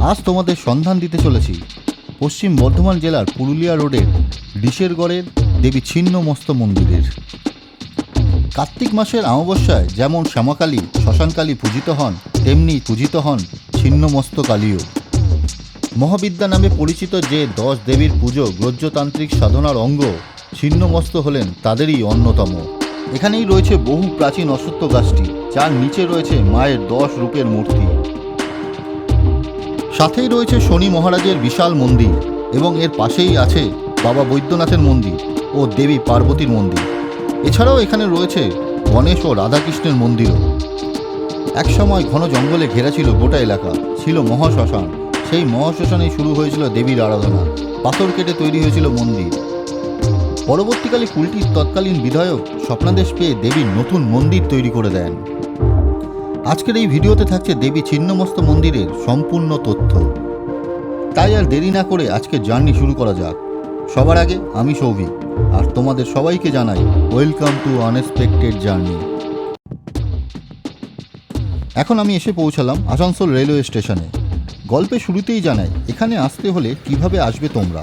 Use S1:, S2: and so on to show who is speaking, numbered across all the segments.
S1: আজ তোমাদের সন্ধান দিতে চলেছি। পশ্চিম বর্ধমান জেলার পুরুলিয়া রোডের ডিশেরগড়ের দেবী ছিন্নমস্ত মন্দিরের। কার্তিক মাসের অমাবস্যায় যেমন শ্যামাকালী, শ্মশানকালী পূজিত হন, তেমনি পূজিত হন ছিন্নমস্ত কালীও। মহাবিদ্যা নামে পরিচিত যে দশ দেবীর পুজো গ্রজ্যতান্ত্রিক সাধনার অঙ্গ ছিন্নমস্ত হলেন তাদেরই অন্যতম। এখানেই রয়েছে বহু প্রাচীন অসত্য গাছটি, যার নিচে রয়েছে মায়ের দশ রূপের মূর্তি। সাথেই রয়েছে শনি মহারাজের বিশাল মন্দির এবং এর পাশেই আছে বাবা বৈদ্যনাথের মন্দির ও দেবী পার্বতীর মন্দির। এছাড়াও এখানে রয়েছে গণেশ ও রাধাকৃষ্ণের মন্দিরও। একসময় ঘন জঙ্গলে ঘেরা ছিল গোটা এলাকা, ছিল মহাশ্মশান। সেই মহাশ্মশানেই শুরু হয়েছিল দেবীর আরাধনা। পাথর কেটে তৈরি হয়েছিল মন্দির। পরবর্তীকালে কুলটির তৎকালীন বিধায়ক স্বপ্নাদেশ পেয়ে দেবীর নতুন মন্দির তৈরি করে দেন। আজকের এই ভিডিওতে থাকছে দেবী ছিন্নমস্ত মন্দিরের সম্পূর্ণ তথ্য। তাই আর দেরি না করে আজকে জার্নি শুরু করা যাক। সবার আগে আমি সৌভিক, আর তোমাদের সবাইকে জানাই, ওয়েলকাম টু আনএক্সপেক্টেড জার্নি। এখন আমি এসে পৌঁছালাম আসানসোল রেলওয়ে স্টেশনে। গল্পে শুরুতেই জানাই, এখানে আসতে হলে কীভাবে আসবে তোমরা?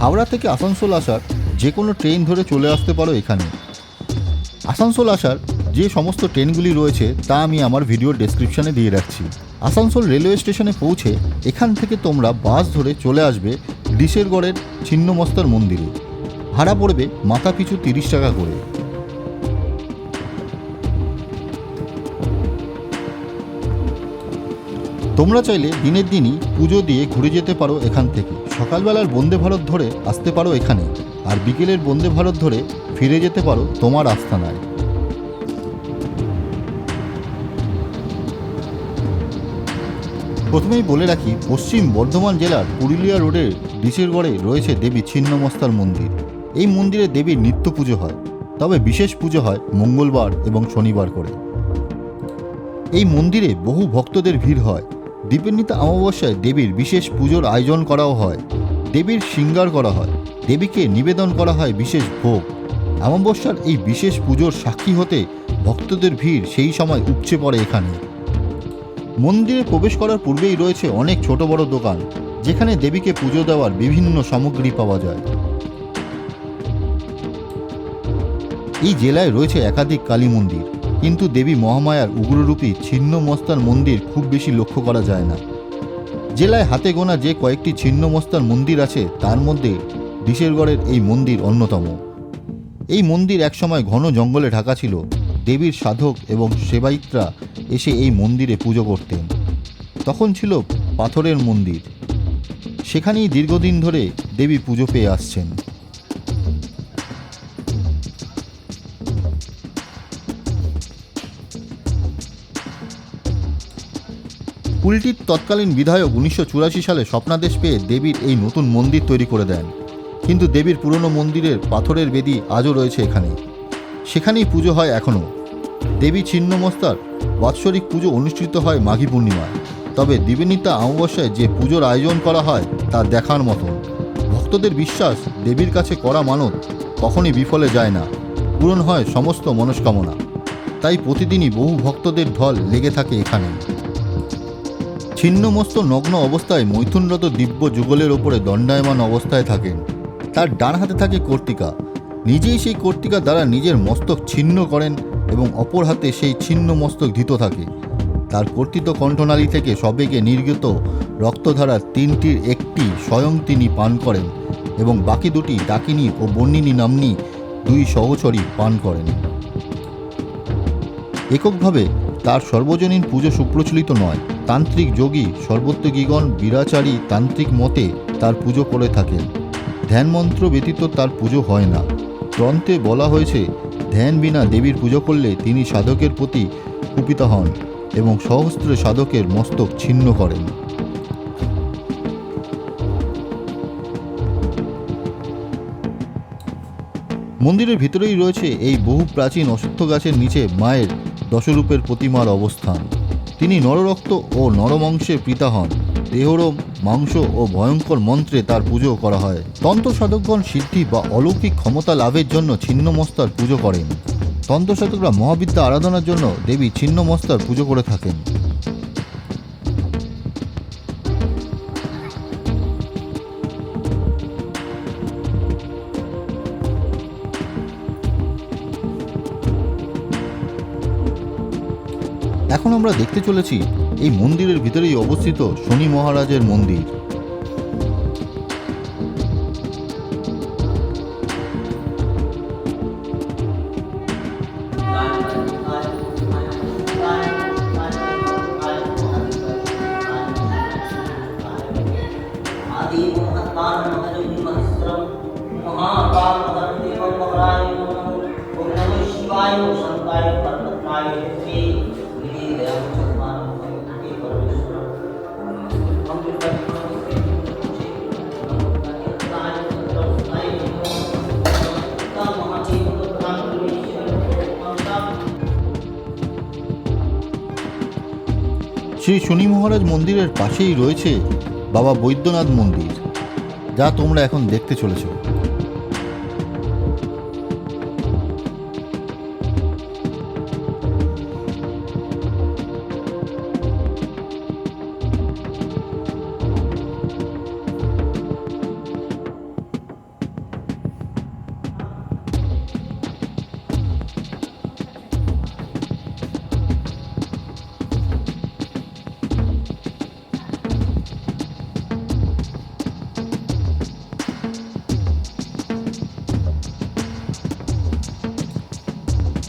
S1: হাওড়া থেকে আসানসোল আসার যে কোনো ট্রেন ধরে চলে আসতে পারো এখানে। আসানসোল আসার যে সমস্ত ট্রেনগুলি রয়েছে তা আমি আমার ভিডিও ডেসক্রিপশনে দিয়ে রাখছি। আসানসোল রেলওয়ে স্টেশনে পৌঁছে এখান থেকে তোমরা বাস ধরে চলে আসবে ডিশেরগড়ের ছিন্নমস্তার মন্দিরে। ভাড়া পড়বে মাথা পিছু তিরিশ টাকা করে। তোমরা চাইলে দিনের দিনই পুজো দিয়ে ঘুরে যেতে পারো এখান থেকে। সকালবেলার বন্দে ভারত ধরে আসতে পারো এখানে। আর বিকেলের বন্দে ভারত ধরে ফিরে যেতে পারো তোমার আস্থানায় প্রথমেই বলে রাখি, পশ্চিম বর্ধমান জেলার পুরুলিয়া রোডের ডিসেরগড়ে রয়েছে দেবী ছিন্নমস্তার মন্দির। এই মন্দিরে দেবীর নিত্য পুজো হয়, তবে বিশেষ পুজো হয় মঙ্গলবার এবং শনিবার করে। এই মন্দিরে বহু ভক্তদের ভিড় হয়। দীপেন্বিতা অমাবস্যায় দেবীর বিশেষ পুজোর আয়োজন করাও হয়। দেবীর শৃঙ্গার করা হয়, দেবীকে নিবেদন করা হয় বিশেষ ভোগ। অমাবস্যার এই বিশেষ পুজোর সাক্ষী হতে ভক্তদের ভিড় সেই সময় উপচে পড়ে এখানে। মন্দিরে প্রবেশ করার পূর্বেই রয়েছে অনেক ছোট বড় দোকান, যেখানে দেবীকে পুজো দেওয়ার বিভিন্ন সামগ্রী পাওয়া যায়। এই জেলায় রয়েছে একাধিক কালী মন্দির, কিন্তু দেবী মহামায়ার উগ্ররূপী ছিন্ন মস্তার মন্দির খুব বেশি লক্ষ্য করা যায় না। জেলায় হাতে গোনা যে কয়েকটি ছিন্ন মস্তার মন্দির আছে, তার মধ্যে ডিশেরগড়ের এই মন্দির অন্যতম। এই মন্দির একসময় ঘন জঙ্গলে ঢাকা ছিল। দেবীর সাধক এবং সেবায়িতরা এসে এই মন্দিরে পুজো করতেন। তখন ছিল পাথরের মন্দির। সেখানেই দীর্ঘদিন ধরে দেবী পুজো পেয়ে আসছেন। কুলটির তৎকালীন বিধায়ক উনিশশো চুরাশি সালে স্বপ্নাদেশ পেয়ে দেবীর এই নতুন মন্দির তৈরি করে দেন। কিন্তু দেবীর পুরনো মন্দিরের পাথরের বেদি আজও রয়েছে এখানে। সেখানেই পুজো হয় এখনও। দেবী ছিন্নমস্তার বাৎসরিক পুজো অনুষ্ঠিত হয় মাঘী পূর্ণিমায়। তবে দিবেনিতা অমাবস্যায় যে পুজোর আয়োজন করা হয়, তা দেখার মতন। ভক্তদের বিশ্বাস, দেবীর কাছে করা মানত কখনই বিফলে যায় না, পূরণ হয় সমস্ত মনস্কামনা। তাই প্রতিদিনই বহু ভক্তদের ঢল লেগে থাকে এখানে। ছিন্নমস্ত নগ্ন অবস্থায় মৈথুনরত দিব্য যুগলের ওপরে দণ্ডায়মান অবস্থায় থাকেন। তার ডান হাতে থাকে কর্তিকা। নিজেই সেই কর্তিকা দ্বারা নিজের মস্তক ছিন্ন করেন এবং অপর হাতে সেই ছিন্ন মস্তক ধৃত থাকে। তার কর্তৃত কণ্ঠনালী থেকে সবেগে নির্গত রক্তধারার তিনটির একটি স্বয়ং তিনি পান করেন এবং বাকি দুটি ডাকিনী ও বর্ণিনী নাম্নী দুই সহচরী পান করেন। এককভাবে তার সর্বজনীন পুজো সুপ্রচলিত নয়। তান্ত্রিক যোগী সর্বত্রগীগণ বিরাচারী তান্ত্রিক মতে তার পুজো করে থাকেন। ধ্যানমন্ত্র ব্যতীত তার পুজো হয় না। গ্রন্থে বলা হয়েছে ধ্যান বিনা দেবীর পুজো করলে তিনি সাধকের প্রতি কুপিত হন এবং সহস্র সাধকের মস্তক ছিন্ন করেন। মন্দিরের ভিতরেই রয়েছে এই বহু প্রাচীন অশ্বত্থ গাছের নিচে মায়ের দশরূপের প্রতিমার অবস্থান। তিনি নররক্ত ও নরমাংসের পিতা হন। দেহরম মাংস ও ভয়ঙ্কর মন্ত্রে তার পুজো করা হয়। তন্ত্র সাধকগণ সিদ্ধি বা অলৌকিক ক্ষমতা লাভের জন্য ছিন্নমস্তার পুজো করেন। তন্ত্রসাধকরা মহাবিদ্যা আরাধনার জন্য দেবী ছিন্নমস্তার পুজো করে থাকেন। এখন আমরা দেখতে চলেছি এই মন্দিরের ভিতরেই অবস্থিত শনি মহারাজের মন্দির। শ্রী শনি মহারাজ মন্দিরের পাশেই রয়েছে বাবা বৈদ্যনাথ মন্দির যা তোমরা এখন দেখতে চলেছো।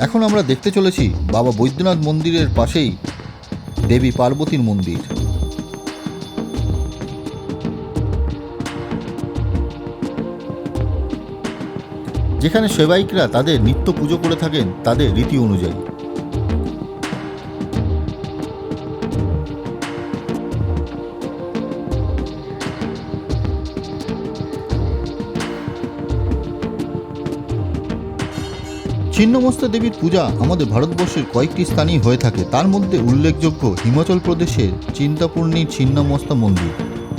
S1: এখন আমরা দেখতে চলেছি বাবা বৈদ্যনাথ মন্দিরের পাশেই দেবী পার্বতীর মন্দির। যেখানে সেবাইকরা তাদের নিত্য পুজো করে থাকেন তাদের রীতি অনুযায়ী। ছিন্নমস্তা দেবীর পূজা আমাদের ভারতবর্ষের কয়েকটি স্থানেই হয়ে থাকে। তার মধ্যে উল্লেখযোগ্য হিমাচল প্রদেশের চিন্তাপূর্ণীর ছিন্নমস্তা মন্দির।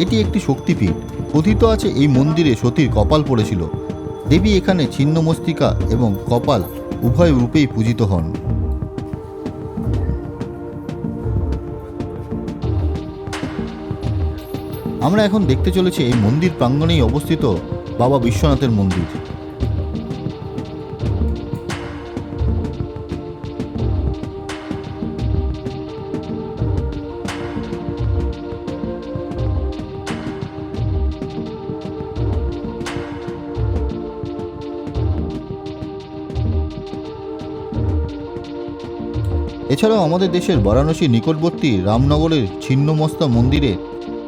S1: এটি একটি শক্তিপীঠ। কথিত আছে এই মন্দিরে সতীর কপাল পড়েছিল। দেবী এখানে ছিন্নমস্তিকা এবং কপাল উভয় রূপেই পূজিত হন। আমরা এখন দেখতে চলেছি এই মন্দির প্রাঙ্গণেই অবস্থিত বাবা বিশ্বনাথের মন্দির। এছাড়াও আমাদের দেশের বারাণসীর নিকটবর্তী রামনগরের ছিন্নমস্তা মন্দিরে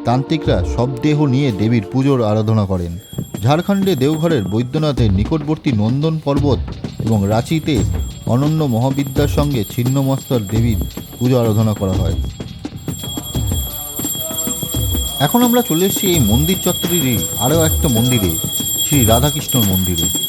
S1: তান্ত্রিকরা সব দেহ নিয়ে দেবীর পুজোর আরাধনা করেন। ঝাড়খণ্ডে দেওঘরের বৈদ্যনাথের নিকটবর্তী নন্দন পর্বত এবং রাঁচিতে অনন্য মহাবিদ্যার সঙ্গে ছিন্নমস্তার দেবীর পুজো আরাধনা করা হয়। এখন আমরা চলে এসেছি এই মন্দির চত্বরেরই আরও একটা মন্দিরে, শ্রী রাধাকৃষ্ণ মন্দিরে।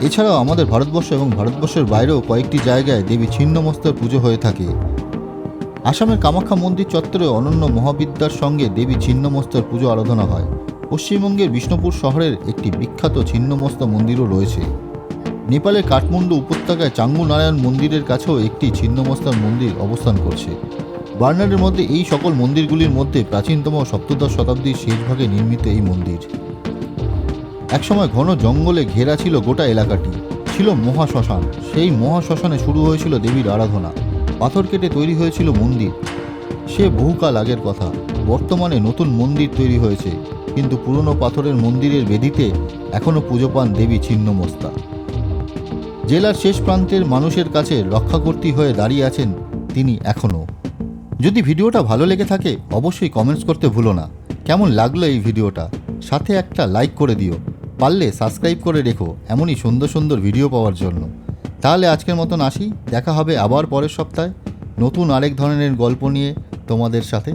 S1: এছাড়াও আমাদের ভারতবর্ষ এবং ভারতবর্ষের বাইরেও কয়েকটি জায়গায় দেবী ছিন্নমস্তার পুজো হয়ে থাকে। আসামের কামাখ্যা মন্দির চত্বরে অনন্য মহাবিদ্যার সঙ্গে দেবী ছিন্নমস্তার পুজো আরাধনা হয়। পশ্চিমবঙ্গের বিষ্ণুপুর শহরের একটি বিখ্যাত ছিন্নমস্তা মন্দিরও রয়েছে। নেপালের কাঠমান্ডু উপত্যকায় চাঙ্গু নারায়ণ মন্দিরের কাছেও একটি ছিন্নমস্তার মন্দির অবস্থান করছে। বার্নারের মধ্যে এই সকল মন্দিরগুলির মধ্যে প্রাচীনতম সপ্তদশ শতাব্দীর শেষভাগে নির্মিত এই মন্দির। একসময় ঘন জঙ্গলে ঘেরা ছিল গোটা এলাকাটি। ছিল মহাশ্মশান। সেই মহাশ্মশানে শুরু হয়েছিল দেবীর আরাধনা। পাথর কেটে তৈরি হয়েছিল মন্দির। সে বহুকাল আগের কথা। বর্তমানে নতুন মন্দির তৈরি হয়েছে। কিন্তু পুরনো পাথরের মন্দিরের বেদিতে এখনও পুজো পান দেবী ছিন্নমস্তা। জেলার শেষ প্রান্তের মানুষের কাছে রক্ষাকর্তী হয়ে দাঁড়িয়ে আছেন তিনি এখনও যদি ভিডিওটা ভালো লেগে থাকে, অবশ্যই কমেন্টস করতে ভুলো না। কেমন লাগল এই ভিডিওটা? সাথে একটা লাইক করে দিও। পারলে সাবস্ক্রাইব করে রেখো, এমনই সুন্দর সুন্দর ভিডিও পাওয়ার জন্য। তাহলে আজকের মতন আসি, দেখা হবে আবার পরের সপ্তাহে। নতুন আরেক ধরনের গল্প নিয়ে তোমাদের সাথে।